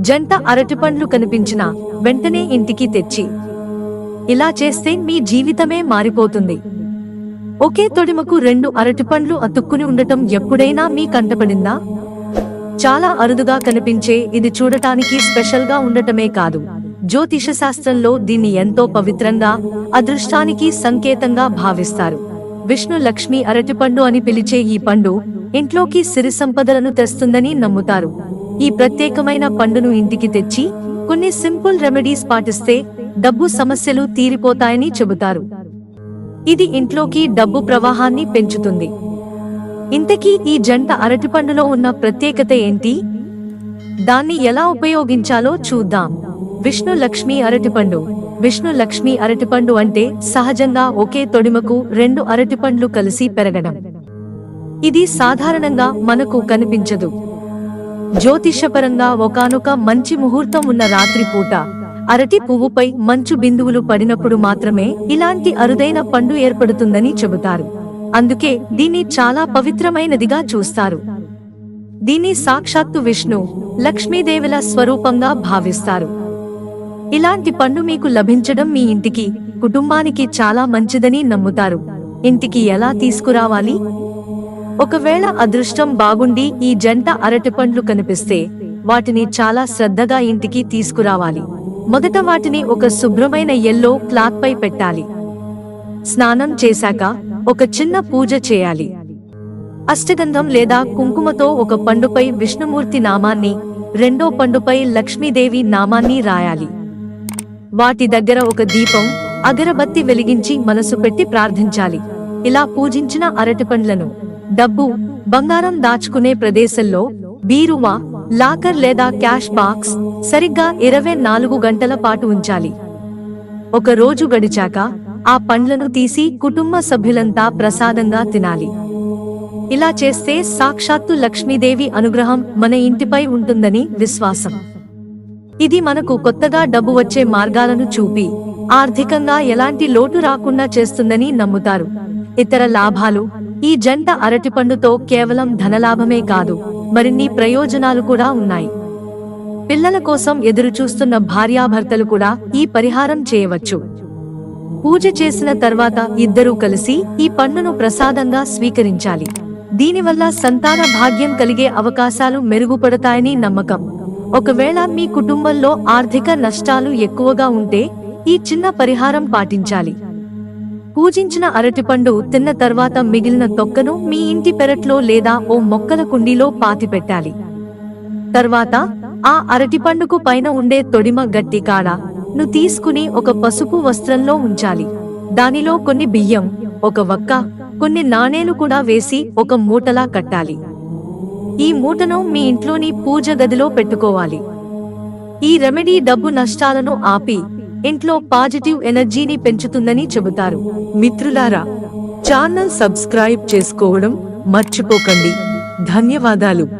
జంట అరటిపండ్లు కనిపించిన వెంటనే ఇంటికి తెచ్చి ఇలా చేస్తే మీ జీవితమే మారిపోతుంది. ఒకే తొడిమకు రెండు అరటిపండ్లు అతుక్కుని ఉండటం ఎప్పుడైనా మీ కంటపడిందా? చాలా అరుదుగా కనిపించే ఇది చూడటానికి స్పెషల్గా ఉండటమే కాదు. జ్యోతిష శాస్త్రంలో దీన్ని ఎంతో పవిత్రంగా అదృష్టానికి సంకేతంగా భావిస్తారు. విష్ణు లక్ష్మి అరటిపండు అని పిలిచే ఈ పండు ఇంట్లోకి సిరి సంపదలను తెస్తుందని నమ్ముతారు. ఈ ప్రత్యేకమైన పండును ఇంటికి తెచ్చి కొన్ని సింపుల్ రెమెడీస్ పాటిస్తే డబ్బు సమస్యలు తీరిపోతాయని చెబుతారు. ఇది ఇంట్లోకి డబ్బు ప్రవాహాన్ని పెంచుతుంది. ఇంతకీ ఈ జంట అరటిపండులో ఉన్న ప్రత్యేకత ఏంటి? దాన్ని ఎలా ఉపయోగించాలో చూద్దాం. విష్ణు లక్ష్మి అరటిపండు విష్ణు లక్ష్మి అరటిపండు అంటే సహజంగా ఒకే తొడిమకు రెండు అరటిపండ్లు కలిసి పెరగడం. ఇది సాధారణంగా మనకు కనిపించదు. జ్యోతిషపరంగా ఒకనొక మంచి ముహూర్తం ఉన్న రాత్రి పూట అరటి పువ్వుపై మంచు బిందువులు పడినప్పుడు మాత్రమే ఇలాంటి అరుదైన పండు ఏర్పడుతుందని చెబుతారు. అందుకే దీన్ని చాలా పవిత్రమైనదిగా చూస్తారు. దీన్ని సాక్షాత్తు విష్ణు లక్ష్మీదేవుల స్వరూపంగా భావిస్తారు. ఇలాంటి పండు మీకు లభించడం మీ ఇంటికి కుటుంబానికి చాలా మంచిదని నమ్ముతారు. ఇంటికి ఎలా తీసుకురావాలి? ఒకవేళ అదృష్టం బాగుండి ఈ జంట అరటిపండ్లు కనిపిస్తే వాటిని చాలా శ్రద్ధగా ఇంటికి తీసుకురావాలి. మొదట వాటిని ఒక శుభ్రమైన ఎల్లో క్లాత్ పై పెట్టాలి. స్నానం చేశాక ఒక చిన్న పూజ చేయాలి. అష్టగంధం లేదా కుంకుమతో ఒక పండుపై విష్ణుమూర్తి నామాన్ని రెండో పండుపై లక్ష్మీదేవి నామాన్ని రాయాలి. వాటి దగ్గర ఒక దీపం అగరబత్తి వెలిగించి మనసు పెట్టి ప్రార్థించాలి. ఇలా పూజించిన అరటిపండ్లను డబ్బు బంగారం దాచుకునే ప్రదేశంలో బీరువా లాకర్ లేదా క్యాష్ బాక్స్ సరిగ్గా ఇరవై నాలుగు గంటల పాటు ఉంచాలి. ఒక రోజు గడిచాక ఆ పండ్లను తీసి కుటుంబ సభ్యులంతా ప్రసాదంగా తినాలి. ఇలా చేస్తే సాక్షాత్తు లక్ష్మీదేవి అనుగ్రహం మన ఇంటిపై ఉంటుందని విశ్వాసం. ఇది మనకు కొత్తగా డబ్బు వచ్చే మార్గాలను చూపి ఆర్థికంగా ఎలాంటి లోటు రాకుండా చేస్తుందని నమ్ముతారు. ఇతర లాభాలు. ఈ జంట అరటిపండుతో కేవలం ధనలాభమే కాదు మరిన్ని ప్రయోజనాలు కూడా ఉన్నాయి. పిల్లల కోసం ఎదురుచూస్తున్న భార్యాభర్తలు కూడా ఈ పరిహారం చేయవచ్చు. పూజ చేసిన తర్వాత ఇద్దరూ కలిసి ఈ పండును ప్రసాదంగా స్వీకరించాలి. దీనివల్ల సంతాన భాగ్యం కలిగే అవకాశాలు మెరుగుపడతాయని నమ్మకం. ఒకవేళ మీ కుటుంబంలో ఆర్థిక నష్టాలు ఎక్కువగా ఉంటే ఈ చిన్న పరిహారం పాటించాలి. పూజించిన అరటిపండు తిన్న తర్వాత మిగిలిన తొక్కను మీ ఇంటి పెరట్లో లేదా ఓ మొక్కల కుండీలో పాతిపెట్టాలి తర్వాత ఆ అరటిపండుకు పైన ఉండే తొడిమ గట్టి కాడ ను తీసుకుని ఒక పసుపు వస్త్రంలో ఉంచాలి. దానిలో కొన్ని బియ్యం ఒక వక్క కొన్ని నాణేలు కూడా వేసి ఒక మూటలా కట్టాలి. ఈ మూటను మీ ఇంట్లోని పూజ గదిలో పెట్టుకోవాలి. ఈ రెమెడీ డబ్బు నష్టాలను ఆపి ఇంట్లో పాజిటివ్ ఎనర్జీని పెంచుతుందని చెబుతారు. మిత్రులారా ఛానల్ సబ్స్క్రైబ్ చేసుకోవడం మర్చిపోకండి. ధన్యవాదాలు.